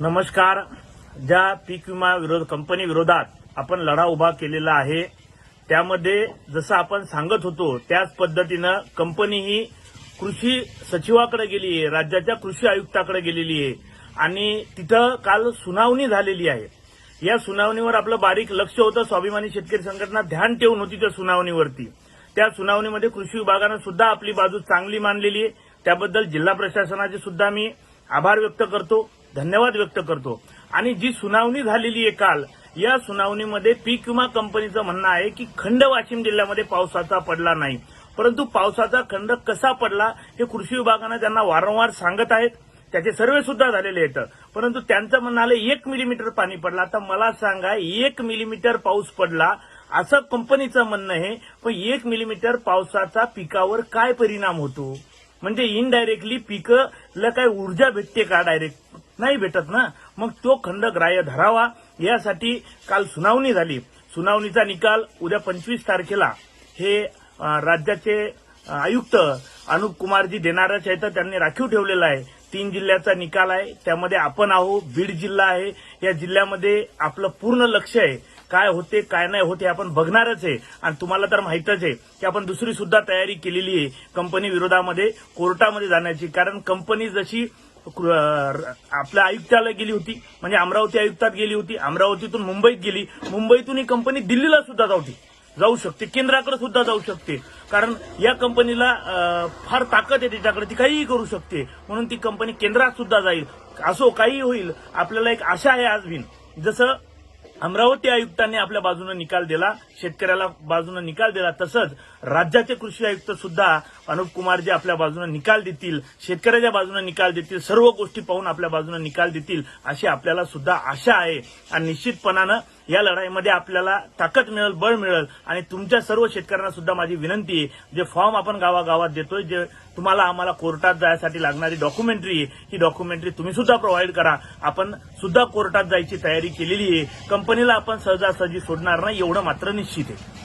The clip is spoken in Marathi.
नमस्कार. ज्या पीक विमा विरोध कंपनी विरोधात आपण लढा उभा केलेला आहे त्यामध्ये जसं आपण सांगत होतो त्याच पद्धतीनं कंपनी ही कृषी सचिवाकडे गेली आहे राज्याच्या कृषी आयुक्ताकडे गेलेली आहे. आणि तिथं काल सुनावणी झालेली आहे. या सुनावणीवर आपलं बारीक लक्ष होतं स्वाभिमानी शेतकरी संघटना ध्यान ठेवून होती त्या सुनावणीवरती. त्या सुनावणीमध्ये कृषी विभागानं सुद्धा आपली बाजू चांगली मानलेली आहे. त्याबद्दल जिल्हा प्रशासनाचे सुद्धा मी आभार व्यक्त करतो. धन्यवाद व्यक्त करतो. आणि जी सुनावणी झालेली आहे काल या सुनावणीमध्ये पीक विमा कंपनीचं म्हणणं आहे की खंड वाशिम जिल्ह्यामध्ये पावसाचा पडला नाही. परंतु पावसाचा खंड कसा पडला हे कृषी विभागानं त्यांना वारंवार सांगत आहेत. त्याचे सर्वे सुद्धा झालेले आहेत. परंतु त्यांचं म्हणणं आलं एक मिलीमीटर पाणी पडला. आता मला सांगा एक मिलीमीटर पाऊस पडला असं कंपनीचं म्हणणं आहे पण एक मिलीमीटर पावसाचा पिकावर काय परिणाम होतो? म्हणजे इनडायरेक्टली पिकला काय ऊर्जा भेटते का डायरेक्ट नाही भेटत ना. मग तो खंड ग्राह्य धरावा. यासाठी काल सुनावणी झाली. सुनावणीचा निकाल उद्या पंचवीस तारखेला. हे राज्याचे आयुक्त अनुप कुमारजी देणारच आहे तर त्यांनी राखीव ठेवलेला आहे. तीन जिल्ह्याचा निकाल आहे. त्यामध्ये आपण आहो बीड जिल्हा आहे. या जिल्ह्यामध्ये आपलं पूर्ण लक्ष आहे. काय होते काय नाही होते आपण बघणारच आहे. आणि तुम्हाला तर माहितच आहे की आपण दुसरी सुद्धा तयारी केलेली आहे कंपनी विरोधामध्ये कोर्टामध्ये जाण्याची. कारण कंपनी जशी आपल्या आयुक्तालय गेली होती म्हणजे अमरावती आयुक्तात गेली होती अमरावतीतून मुंबईत गेली. मुंबईतून ही कंपनी दिल्लीला सुद्धा जाऊ जाऊ शकते. केंद्राकडे सुद्धा जाऊ शकते. कारण या कंपनीला फार ताकद आहे त्याच्याकडे ती काहीही करू शकते. म्हणून ती कंपनी केंद्रात सुद्धा जाईल. असो काही होईल आपल्याला एक आशा आहे आज बिन जसं अमरावती आयुक्तांनी आपल्या बाजूने निकाल दिला शेतकऱ्याला बाजूने निकाल दिला तसंच राज्याचे कृषी आयुक्त सुद्धा अनुप कुमारजी आपल्या बाजूने निकाल देतील शेतकऱ्याच्या बाजूने निकाल देतील सर्व गोष्टी पाहून आपल्या बाजूने निकाल देतील अशी आपल्याला सुद्धा आशा आहे. आणि निश्चितपणानं या लढाईमध्ये आपल्याला ताकद मिळेल बळ मिळेल आणि तुमच्या सर्व शेतकऱ्यांना सुद्धा माझी विनंती आहे जे फॉर्म आपण गावागावात देतोय जे तुम्हाला आम्हाला कोर्टात जायसाठी लागणारी डॉक्युमेंटरी आहे ही डॉक्युमेंटरी तुम्ही सुद्धा प्रोव्हाइड करा. आपण सुद्धा कोर्टात जायची तयारी केलेली आहे. कंपनीला आपण सहजासहजी सोडणार नाही एवढं मात्र निश्चित आहे.